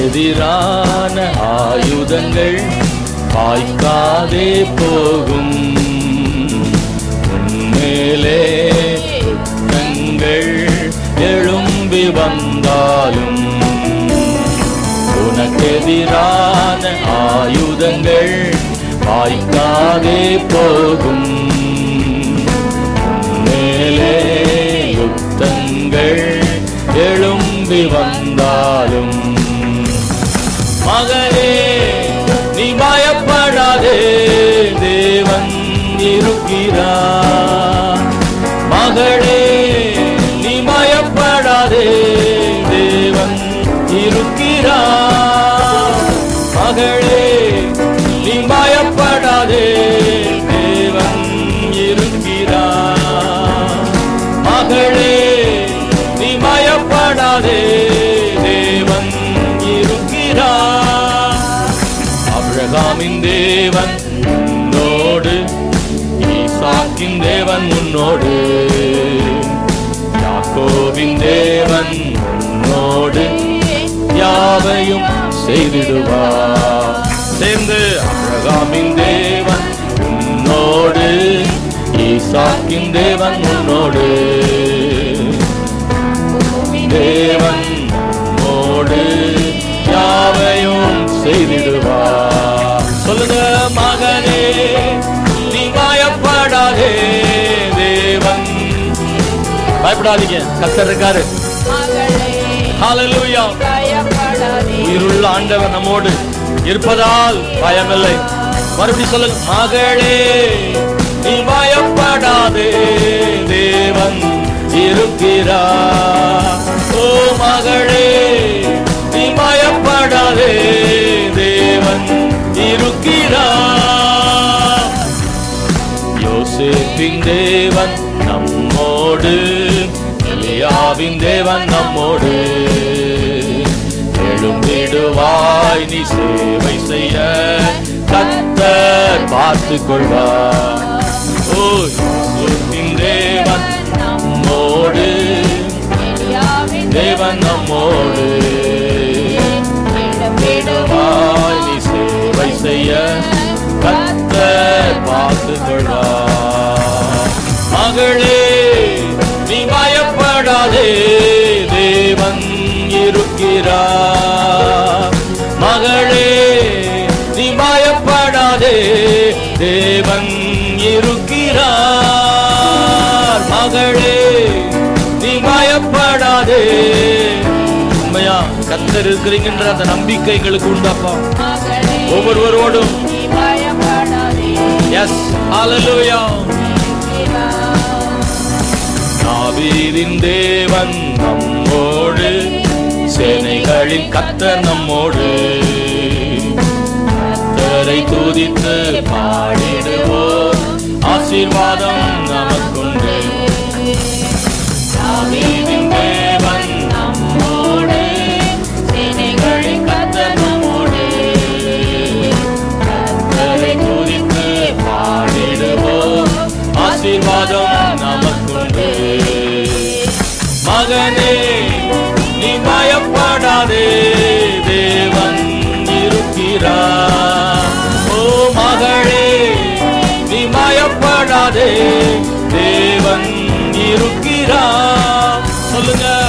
எதிரான ஆயுதங்கள் வாய்க்காதே போகும். உன்மேலே குற்றங்கள் எழும்பி வந்தாலும் உனக்கெதிரான ஆயுதங்கள் வாய்க்காதே போகும். மேலே யுத்தங்கள் எழும்பி வந்தாலும் மகனே நீ பயப்படாதே தேவன் இருக்கிறார். மகளே தேவன் உன்னோடு. ஈசாக்கின் தேவன் உன்னோடு. யாக்கோவின் தேவன் உன்னோடு. யாவையும் செய்திடுவார். சேர்ந்து அபிரகாமின் தேவன் உன்னோடு. ஈசாக்கின் தேவன் உன்னோடு. தேவன் உன்னோடு. யாவையும் செய்திடுவார். பயப்படாதீங்க. கத்தர் இருக்காரு. உயிருள்ள ஆண்டவர் நம்மோடு இருப்பதால் பயமில்லை. மறுபடி சொல்லுங்க மகளே நீ பயப்படாதே தேவன் இருக்கிறா ஓ மகளே நீ பயப்படாதே தேவன் இருக்கிறா யோசிப்பின் தேவன் நம்மோடு எலியாவின் தேவன் நம்மோடு. எழும்பிடுவாய் நீ சேவை செய்ய. கத்தர் பார்த்து கொள்வார் ஓ தேவன் நம்மோடு. தேவன் நம்மோடு. எழும்பிடுவாய் நீ சேவை செய்ய. கத்தர் பார்த்து கொள்வார் மகளே கத்தர் இருக்கிறீங்கன்ற அந்த நம்பிக்கை எங்களுக்கு உண்டாப்பா. ஒவ்வொருவரோடும். எஸ் ஹalleluya நாவீரின் தேவன் நம்மோடு சேனைகளின் கத்தர் நம்மோடு. கத்தரை துதித்து பாடிடுவோம். ஆசீர்வாதம். மகனே நீ பயப்படாதே தேவன் இருக்கிறார். ஓ மகளே நீ பயப்படாதே தேவன் இருக்கிறார். சொல்லுங்க.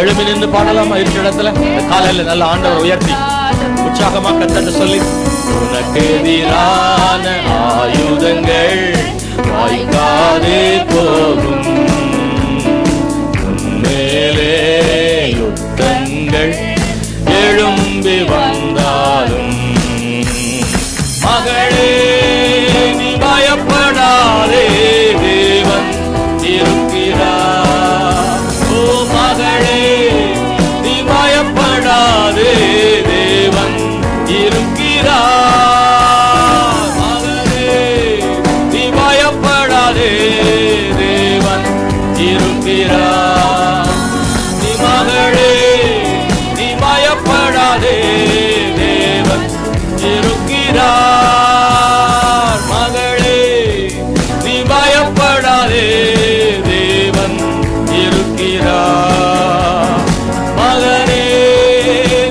எழுமி நின்று பாடலாமா இருக்கிற இடத்துல? காலையில நல்ல ஆண்டவர் உயர்த்தி உற்சாகமா கத்தன்னு சொல்லி உனக்கு எதிரான ஆயுதங்கள் வாய்க்காதே போகும். இருக்கிறார் நீ மகளே நீ பயப்படாதே தேவன் இருக்கிறார். மகளே நீ பயப்படாதே தேவன் இருக்கிறார். மகனே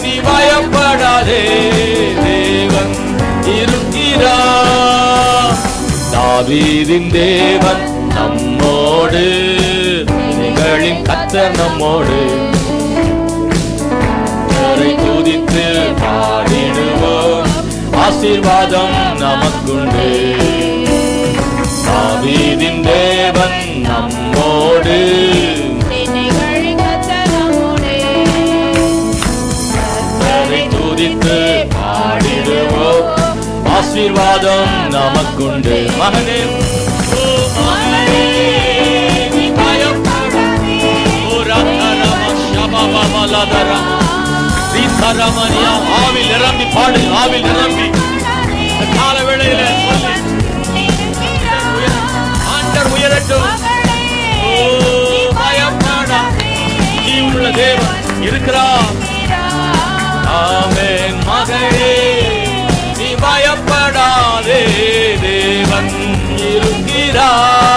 நீ பயப்படாதே தேவன் இருக்கிறார். தாவீதின் தேவன் நம்மோடு கரை துதித்து பாடிடுவோம். ஆசீர்வாதம் நமக்குண்டு. தாவீதின் தேவன் நம்மோடு. கரை துதித்து பாடிடுவோம். ஆசீர்வாதம் நமக்குண்டு. மகனே. மகனே. ஷபபபலதரம ஸ்ரீதரமணியா ஆவில் நிரம்பி பாடு ஆவில் நிரம்பி. கால வேளையில சொல்லி. ஆண்டர் உயரட்டும். ஓ பயப்படா ஜீவனுள்ள தேவன் இருக்கிறார். ஆமென் மகளே நீ பயப்படாதே தேவன் இருக்கிறார்.